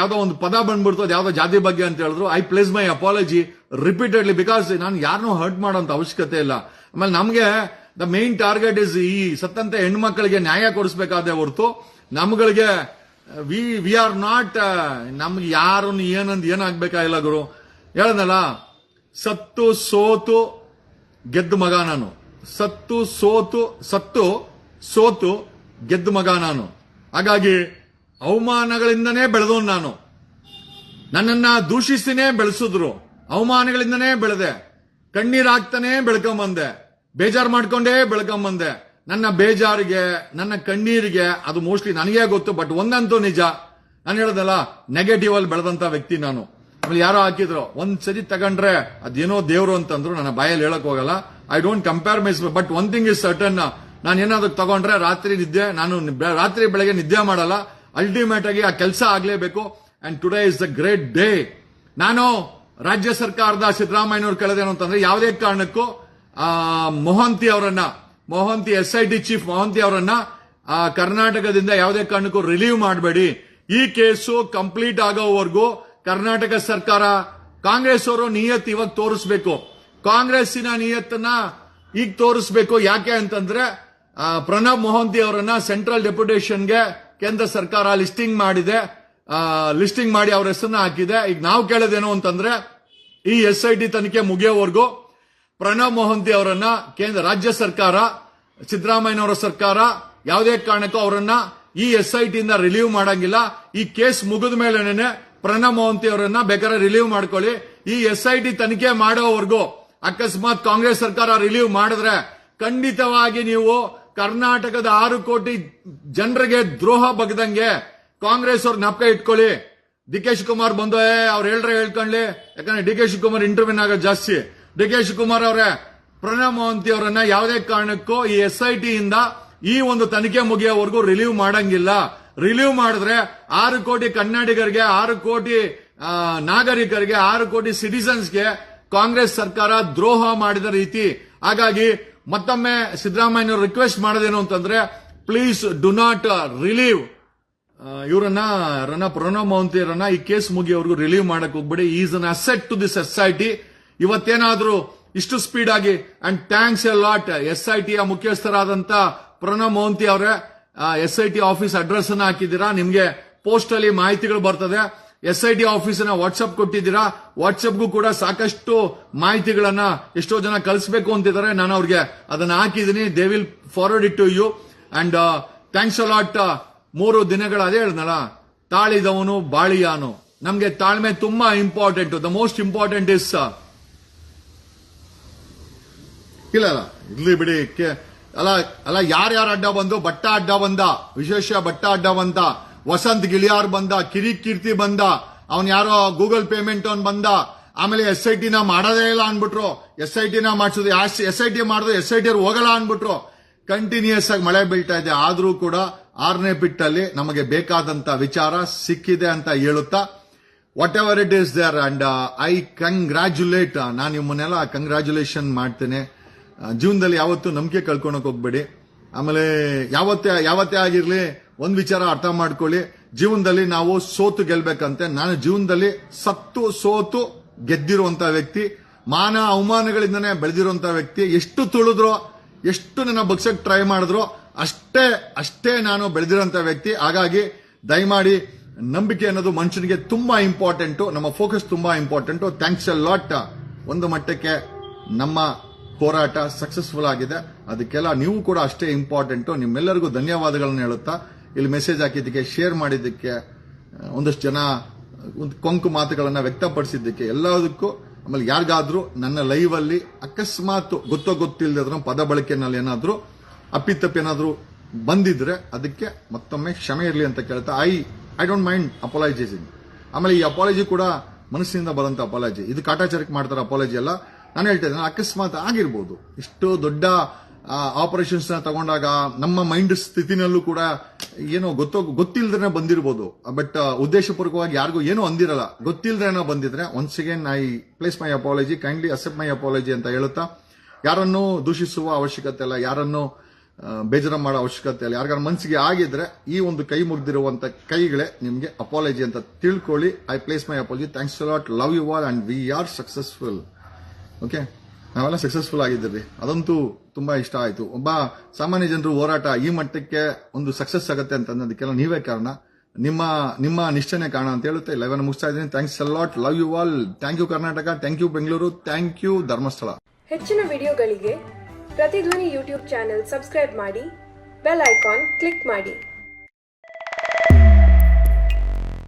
[SPEAKER 1] ಯಾವುದೋ ಒಂದು ಪದ ಬಂದ್ಬಿಡ್ತು, ಅದು ಯಾವ್ದೋ ಜಾತಿ ಬಗ್ಗೆ ಅಂತ ಹೇಳಿದ್ರು. I place my apology repeatedly because ನಾನು ಯಾರನ್ನೂ ಹರ್ಟ್ ಮಾಡೋಂತ ಅವಶ್ಯಕತೆ ಇಲ್ಲ. ಆಮೇಲೆ ನಮಗೆ ದ ಮೇನ್ ಟಾರ್ಗೆಟ್ ಇಸ್ ಈ ಸತ್ತಂತ ಹೆಣ್ಮಕ್ಳಿಗೆ ನ್ಯಾಯ ಕೊಡಿಸ್ಬೇಕಾದೆ ಹೊರತು ನಮ್ಗಳಿಗೆ ವಿ ವಿ ಆರ್ ನಾಟ್ ನಮ್ಗೆ ಯಾರನ್ನು ಏನಂದ್ ಏನಾಗ್ಬೇಕಾಗಿಲ್ಲ ಗುರು. ಹೇಳದಲ್ಲ, ಸತ್ತು ಸೋತು ಗೆದ್ದ ಮಗ ನಾನು. ಸತ್ತು ಸೋತು ಸತ್ತು ಸೋತು ಗೆದ್ದ ಮಗ ನಾನು. ಹಾಗಾಗಿ ಅವಮಾನಗಳಿಂದನೇ ಬೆಳೆದವನು ನಾನು. ನನ್ನನ್ನ ದೂಷಿಸಿನೇ ಬೆಳೆಸಿದ್ರು. ಅವಮಾನಗಳಿಂದನೇ ಬೆಳೆದೆ. ಕಣ್ಣೀರಾಗ್ತಾನೆ ಬೆಳ್ಕೊಂಬಂದೆ. ಬೇಜಾರು ಮಾಡ್ಕೊಂಡೇ ಬೆಳ್ಕೊಂಬಂದೆ. ನನ್ನ ಬೇಜಾರಿಗೆ, ನನ್ನ ಕಣ್ಣೀರಿಗೆ, ಅದು ಮೋಸ್ಟ್ಲಿ ನನಗೇ ಗೊತ್ತು ಬಟ್ ಒಂದಂತೂ ನಿಜ. ನಾನು ಹೇಳೋದಲ್ಲ ನೆಗೆಟಿವ್ ಅಲ್ಲಿ ಬೆಳೆದಂತ ವ್ಯಕ್ತಿ ನಾನು. ಆಮೇಲೆ ಯಾರೋ ಹಾಕಿದ್ರು, ಒಂದ್ ಸರಿ ತಗೊಂಡ್ರೆ ಅದೇನೋ ದೇವ್ರು ಅಂತಂದ್ರು ನನ್ನ ಬಾಯಲ್ಲಿ ಹೇಳಕ್ ಹೋಗಲ್ಲ. I don't compare myself but one thing is certain ನಾನು ಏನಾದ್ರು ತಗೊಂಡ್ರೆ ರಾತ್ರಿ ನಿದ್ದೆ, ನಾನು ರಾತ್ರಿ ಬೆಳಗ್ಗೆ ನಿದ್ದೆ ಮಾಡಲ್ಲ. ಅಲ್ಟಿಮೇಟ್ ಆಗಿ ಆ ಕೆಲಸ ಆಗ್ಲೇಬೇಕು and today is the great day ನಾನು ರಾಜ್ಯ ಸರ್ಕಾರದ ಸಿದ್ದರಾಮಯ್ಯನವ್ರು ಕೇಳೋದೇನು ಅಂತಂದ್ರೆ ಯಾವುದೇ ಕಾರಣಕ್ಕೂ ಮೊಹಂತಿ ಅವರನ್ನ Mohanty S I T chief Mohanty ಅವರನ್ನ ಕರ್ನಾಟಕದಿಂದ ಯಾವುದೇ ಕಾರಣಕ್ಕೂ ರಿಲೀವ್ ಮಾಡಬೇಡಿ. ಈ ಕೇಸು ಕಂಪ್ಲೀಟ್ ಆಗೋವರೆಗೂ ಕರ್ನಾಟಕ ಸರ್ಕಾರ, ಕಾಂಗ್ರೆಸ್ ಅವರು ನಿಯತ್ ಇವಾಗ ತೋರಿಸ್ಬೇಕು. ಕಾಂಗ್ರೆಸ್ಸಿನ ನಿಯತ್ತನ್ನ ಈಗ ತೋರಿಸ್ಬೇಕು. ಯಾಕೆ ಅಂತಂದ್ರೆ ಪ್ರಣಬ್ ಮೊಹಂತಿ ಅವರನ್ನ ಸೆಂಟ್ರಲ್ ಡೆಪ್ಯುಟೇಷನ್ಗೆ ಕೇಂದ್ರ ಸರ್ಕಾರ ಲಿಸ್ಟಿಂಗ್ ಮಾಡಿದೆ. ಲಿಸ್ಟಿಂಗ್ ಮಾಡಿ ಅವ್ರ ಹೆಸರನ್ನ ಹಾಕಿದೆ. ಈಗ ನಾವು ಕೇಳೋದೇನು ಅಂತಂದ್ರೆ, ಈ ಎಸ್ ಐ ಟಿ ತನಿಖೆ ಮುಗಿಯೋವರೆಗೂ ಪ್ರಣಬ್ ಮೋಹಂತಿ ಅವರನ್ನ ಕೇಂದ್ರ ರಾಜ್ಯ ಸರ್ಕಾರ, ಸಿದ್ದರಾಮಯ್ಯನವರ ಸರ್ಕಾರ ಯಾವುದೇ ಕಾರಣಕ್ಕೂ ಅವರನ್ನ ಈ ಎಸ್ ಐ ಟಿಯಿಂದ ರಿಲೀವ್ ಮಾಡಂಗಿಲ್ಲ. ಈ ಕೇಸ್ ಮುಗಿದ ಮೇಲೆನೆ ಪ್ರಣವ್ ಮೋಹಂತಿ ಅವರನ್ನ ಬೇಕಾದ್ರೆ ರಿಲೀವ್ ಮಾಡ್ಕೊಳ್ಳಿ. ಈ ಎಸ್ ಐ ಟಿ ತನಿಖೆ ಮಾಡೋವರೆಗೂ ಅಕಸ್ಮಾತ್ ಕಾಂಗ್ರೆಸ್ ಸರ್ಕಾರ ರಿಲೀವ್ ಮಾಡಿದ್ರೆ ಖಂಡಿತವಾಗಿ ನೀವು ಕರ್ನಾಟಕದ ಆರು ಕೋಟಿ ಜನರಿಗೆ ದ್ರೋಹ ಬಗ್ದಂಗೆ ಕಾಂಗ್ರೆಸ್ ಅವ್ರ ನಪ್ಕ ಇಟ್ಕೊಳ್ಳಿ. ಡಿ ಕೆ ಶಿವಕುಮಾರ್ ಬಂದು ಅವ್ರು ಹೇಳ್ರೆ ಹೇಳ್ಕೊಳ್ಳಿ ಯಾಕಂದ್ರೆ ಡಿ ಕೆ ಶಿವಕುಮಾರ್ ಇಂಟರ್ವ್ಯೂನ್ ಆಗೋದು ಜಾಸ್ತಿ. ಡಿ ಕೆ ಶಿವಕುಮಾರ್ ಅವರೇ, ಪ್ರಣಬ್ ಮೊಹಂತಿ ಅವರನ್ನ ಯಾವುದೇ ಕಾರಣಕ್ಕೂ ಈ ಎಸ್ ಐ ಟಿ ಇಂದ ಈ ಒಂದು ತನಿಖೆ ಮುಗಿಯೋವರೆಗೂ ರಿಲೀವ್ ಮಾಡಂಗಿಲ್ಲ. ರಿಲೀವ್ ಮಾಡಿದ್ರೆ ಆರು ಕೋಟಿ ಕನ್ನಡಿಗರಿಗೆ, ಆರು ಕೋಟಿ ನಾಗರಿಕರಿಗೆ, ಆರು ಕೋಟಿ ಸಿಟಿಸನ್ಸ್ಗೆ ಕಾಂಗ್ರೆಸ್ ಸರ್ಕಾರ ದ್ರೋಹ ಮಾಡಿದ ರೀತಿ. ಹಾಗಾಗಿ ಮತ್ತೊಮ್ಮೆ ಸಿದ್ದರಾಮಯ್ಯ ರಿಕ್ವೆಸ್ಟ್ ಮಾಡೋದೇನು ಅಂತಂದ್ರೆ ಪ್ಲೀಸ್ ಡು ನಾಟ್ ರಿಲೀವ್ ಇವರನ್ನ ರನ್ನ ಪ್ರಣಬ್ ಮೌಂತಿಯರನ್ನ ಈ ಕೇಸ್ ಮುಗಿಯವರೆಗೂ ರಿಲೀವ್ ಮಾಡಕ್ ಹೋಗ್ಬೇಡಿ. Is an asset to the society ಇವತ್ತೇನಾದ್ರೂ ಇಷ್ಟು ಸ್ಪೀಡ್ ಆಗಿ and thanks a lot S I ಟಿಯ ಮುಖ್ಯಸ್ಥರಾದಂತ ಪ್ರಣಬ್ ಮೋಹಂತಿ ಅವರೇ S I T office address ಅನ್ನ ಹಾಕಿದ್ದೀರಾ, ನಿಮ್ಗೆ ಪೋಸ್ಟ್ ಅಲ್ಲಿ ಮಾಹಿತಿಗಳು ಬರ್ತದೆ. ಎಸ್ ಐ ಟಿ ಆಫೀಸಿನ ವಾಟ್ಸ್ಆಪ್ ಕೊಟ್ಟಿದ್ದೀರಾ ವಾಟ್ಸ್ಆಪ್ಗೂ ಕೂಡ ಸಾಕಷ್ಟು ಮಾಹಿತಿಗಳನ್ನ ಎಷ್ಟೋ ಜನ ಕಲಿಸಬೇಕು ಅಂತಿದ್ದಾರೆ. ನಾನು ಅವ್ರಿಗೆ ಅದನ್ನ ಹಾಕಿದ್ದೀನಿ. They will forward it to you and thanks a lot ಮೂರು ದಿನಗಳ ಅದೇ ಹೇಳ್ದಲ್ಲ, ತಾಳಿದವನು ಬಾಳಿಯಾನು. ನಮ್ಗೆ ತಾಳ್ಮೆ ತುಂಬಾ important the most important is ಇಲ್ಲ ಅಲ್ಲ ಇರ್ಲಿ ಬಿಡಿ. ಅಲ್ಲ ಅಲ್ಲ, ಯಾರ್ಯಾರ ಅಡ್ಡ ಬಂದು ಬಟ್ಟ ಅಡ್ಡ ಬಂದ, ವಿಶೇಷ ಬಟ್ಟ ಅಡ್ಡ ಬಂದ, ವಸಂತ್ ಗಿಳಿಯಾರ್ ಬಂದ ಕಿರಿ ಕೀರ್ತಿ ಬಂದ, ಅವನ್ ಯಾರೋ ಗೂಗಲ್ ಪೇಮೆಂಟ್ ಅವ್ನ್ ಬಂದ, ಆಮೇಲೆ ಎಸ್ ಐ ಟಿನ ಮಾಡೋದೇ ಇಲ್ಲ ಅನ್ಬಿಟ್ರು ಎಸ್ ಐ ಟಿನ ಮಾಡಿಸೋದು ಎಸ್ ಐ ಟಿ ಮಾಡಿದ್ರು ಎಸ್ ಐ ಟಿ ಹೋಗಲ್ಲ ಅನ್ಬಿಟ್ರು ಕಂಟಿನ್ಯೂಸ್ ಆಗಿ ಮಳೆ ಬೀಳ್ತಾ ಇದೆ. ಆದ್ರೂ ಕೂಡ ಆರನೇ ಬಿಟ್ಟಲ್ಲಿ ನಮಗೆ ಬೇಕಾದಂತ ವಿಚಾರ ಸಿಕ್ಕಿದೆ ಅಂತ ಹೇಳುತ್ತಾ whatever it is there and I congratulate ನಾನು ನಿಮ್ಮನ್ನೆಲ್ಲ ಕಂಗ್ರ್ಯಾಚುಲೇಷನ್ ಮಾಡ್ತೇನೆ. ಜೀವನದಲ್ಲಿ ಯಾವತ್ತೂ ನಂಬಿಕೆ ಕಳ್ಕೊಳಕ್ ಹೋಗ್ಬೇಡಿ. ಆಮೇಲೆ ಯಾವತ್ತೇ ಯಾವತ್ತೇ ಆಗಿರ್ಲಿ ಒಂದ್ ವಿಚಾರ ಅರ್ಥ ಮಾಡ್ಕೊಳ್ಳಿ. ಜೀವನದಲ್ಲಿ ನಾವು ಸೋತು ಗೆಲ್ಬೇಕಂತೆ. ನಾನು ಜೀವನದಲ್ಲಿ ಸತ್ತು ಸೋತು ಗೆದ್ದಿರುವಂತ ವ್ಯಕ್ತಿ, ಮಾನ ಅವಮಾನಗಳಿಂದನೇ ಬೆಳೆದಿರುವಂತ ವ್ಯಕ್ತಿ, ಎಷ್ಟು ತುಳಿದ್ರು, ಎಷ್ಟು ನನ್ನ ಬಗ್ಸಕ್ ಟ್ರೈ ಮಾಡಿದ್ರು, ಅಷ್ಟೇ ಅಷ್ಟೇ ನಾನು ಬೆಳೆದಿರೋಂಥ ವ್ಯಕ್ತಿ. ಹಾಗಾಗಿ ದಯಮಾಡಿ ನಂಬಿಕೆ ಅನ್ನೋದು ಮನುಷ್ಯನಿಗೆ ತುಂಬಾ ಇಂಪಾರ್ಟೆಂಟು ನಮ್ಮ ಫೋಕಸ್ ತುಂಬಾ ಇಂಪಾರ್ಟೆಂಟು ಥ್ಯಾಂಕ್ಸ್ ಅ ಲಾಟ್ ಒಂದು ಮಟ್ಟಕ್ಕೆ ನಮ್ಮ ಹೋರಾಟ ಸಕ್ಸಸ್ಫುಲ್ ಆಗಿದೆ. ಅದಕ್ಕೆಲ್ಲ ನೀವು ಕೂಡ ಅಷ್ಟೇ ಇಂಪಾರ್ಟೆಂಟು ನಿಮ್ಮೆಲ್ಲರಿಗೂ ಧನ್ಯವಾದಗಳನ್ನ ಹೇಳುತ್ತಾ, ಇಲ್ಲಿ ಮೆಸೇಜ್ ಹಾಕಿದ್ದಕ್ಕೆ ಶೇರ್ ಮಾಡಿದ್ದಕ್ಕೆ ಒಂದಷ್ಟು ಜನ, ಒಂದು ಕೊಂಕು ಮಾತುಗಳನ್ನ ವ್ಯಕ್ತಪಡಿಸಿದ್ದಕ್ಕೆ ಎಲ್ಲದಕ್ಕೂ, ಆಮೇಲೆ ಯಾರಿಗಾದ್ರೂ ನನ್ನ ಲೈವ್ ಅಲ್ಲಿ ಅಕಸ್ಮಾತ್ ಗೊತ್ತೋ ಗೊತ್ತಿಲ್ಲದ್ರು ಪದ ಬಳಕೆನಲ್ಲಿ ಏನಾದರೂ ಅಪ್ಪಿತಪ್ಪಿ ಏನಾದರೂ ಬಂದಿದ್ರೆ ಅದಕ್ಕೆ ಮತ್ತೊಮ್ಮೆ ಕ್ಷಮೆ ಇರಲಿ ಅಂತ ಕೇಳ್ತಾ I I don't mind apologising ಆಮೇಲೆ ಈ ಅಪಾಲಜಿ ಕೂಡ ಮನಸ್ಸಿನಿಂದ ಬರುವಂತ ಅಪಾಲಜಿ ಇದು ಕಾಟಾಚಾರಕ್ಕೆ ಮಾಡ್ತಾರೆ ಅಪಾಲಜಿ ಅಲ್ಲ. ನಾನು ಹೇಳ್ತಾ ಇದ್ದೇನೆ, ಅಕಸ್ಮಾತ್ ಆಗಿರ್ಬೋದು. ಇಷ್ಟು ದೊಡ್ಡ ಆಪರೇಷನ್ಸ್ನ ತಗೊಂಡಾಗ ನಮ್ಮ ಮೈಂಡ್ ಸ್ಥಿತಿನಲ್ಲೂ ಕೂಡ ಏನೋ ಗೊತ್ತೋ ಗೊತ್ತಿಲ್ದೇನೆ ಬಂದಿರ್ಬೋದು. ಬಟ್ ಉದ್ದೇಶಪೂರ್ವಕವಾಗಿ ಯಾರಿಗೂ ಏನೂ ಅಂದಿರಲ್ಲ. ಗೊತ್ತಿಲ್ದೇನೋ ಬಂದಿದ್ರೆ once again I place my apology kindly accept my apology ಅಂತ ಹೇಳುತ್ತಾ, ಯಾರನ್ನು ದೂಷಿಸುವ ಅವಶ್ಯಕತೆ ಇಲ್ಲ, ಯಾರನ್ನು ಬೇಜಾರ ಮಾಡೋ ಅವಶ್ಯಕತೆ ಇಲ್ಲ. ಯಾರಿಗಾರ ಮನಸ್ಸಿಗೆ ಆಗಿದ್ರೆ ಈ ಒಂದು ಕೈ ಮುರಿದಿರುವಂತ ಕೈಗಳೇ ನಿಮಗೆ ಅಪಾಲಜಿ ಅಂತ ತಿಳ್ಕೊಳ್ಳಿ. I place my apology thanks lot love you all and we are successful okay? ನಾವೆಲ್ಲ ಸಕ್ಸಸ್ಫುಲ್ ಆಗಿದ್ದೀರಿ. ಅದಂತೂ ತುಂಬಾ ಇಷ್ಟ ಆಯಿತು. ಒಬ್ಬ ಸಾಮಾನ್ಯ ಜನರು ಹೋರಾಟ ಈ ಮಟ್ಟಕ್ಕೆ ಒಂದು ಸಕ್ಸಸ್ ಆಗುತ್ತೆ ಅಂತ ಅನ್ನೋದಕ್ಕೆಲ್ಲ ನೀವೇ ಕಾರಣ. ನಿಮ್ಮ ನಿಮ್ಮ ನಿಷ್ಠನೆ ಕಾರಣ ಅಂತ ಹೇಳುತ್ತೆ. ಲೆವೆನ್ ಮುಗಿಸ್ತಾ ಇದ್ದೀನಿ. Thanks lot love you all thank you Karnataka thank you Bengaluru thank you Dharmasthala
[SPEAKER 2] ಹೆಚ್ಚಿನ ವಿಡಿಯೋಗಳಿಗೆ ಪ್ರತಿಧ್ವನಿ ಯೂಟ್ಯೂಬ್ ಚಾನೆಲ್ ಸಬ್ಸ್ಕ್ರೈಬ್ ಮಾಡಿ, ಬೆಲ್ ಐಕಾನ್ ಕ್ಲಿಕ್ ಮಾಡಿ.